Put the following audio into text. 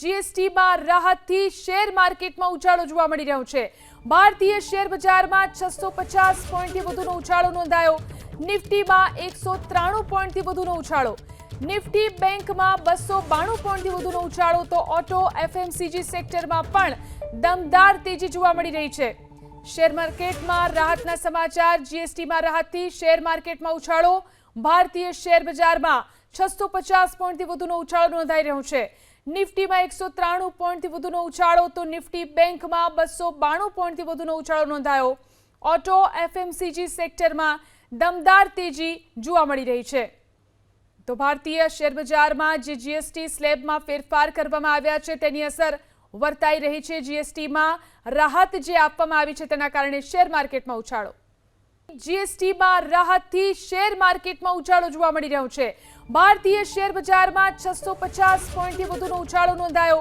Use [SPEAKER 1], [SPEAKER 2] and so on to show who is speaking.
[SPEAKER 1] જીએસટીમાં રાહતથી share માર્કેટમાં ઉછાળો જોવા મળી રહ્યો છે. ભારતીય શેર બજારમાં છસો પચાસ પોઈન્ટથી વધુનો ઉછાળો નોંધાયો. નિફ્ટીમાં એકસો ત્રાણું પોઈન્ટથી વધુનો ઉછાળો. નિફ્ટી બેંકમાં બસો બાણું પોઈન્ટથી વધુનો ઉછાળો તો ઓટો, એફએમસીજી સેક્ટરમાં પણ દમદાર તેજી જોવા મળી રહી છે. શેર માર્કેટમાં રાહતના સમાચાર, જીએસટીમાં રાહતથી શેર માર્કેટમાં ઉછાળો. ભારતીય શેર બજારમાં છસો પચાસ પોઈન્ટથી વધુનો ઉછાળો નોંધાઈ રહ્યો છે. નિફ્ટીમાં એકસો ત્રાણું પોઈન્ટથી વધુનો ઉછાળો તો નિફ્ટી બેંકમાં બસો બાણું પોઈન્ટથી વધુનો ઉછાળો નોંધાયો. ઓટો, એફએમસીજી સેક્ટરમાં દમદાર તેજી જોવા મળી રહી છે. તો ભારતીય શેરબજારમાં જે જીએસટી સ્લેબમાં ફેરફાર કરવામાં આવ્યા છે તેની અસર વર્તાઈ રહી છે. જીએસટીમાં રાહત જે આપવામાં આવી છે તેના કારણે શેર માર્કેટમાં ઉછાળો. જીએસટીમાં રાહતથી શેર માર્કેટમાં ઉછાળો જોવા મળી રહ્યો છે. ભારતીય શેર બજારમાં છસો પચાસ પોઈન્ટથી વધુનો ઉછાળો નોંધાયો.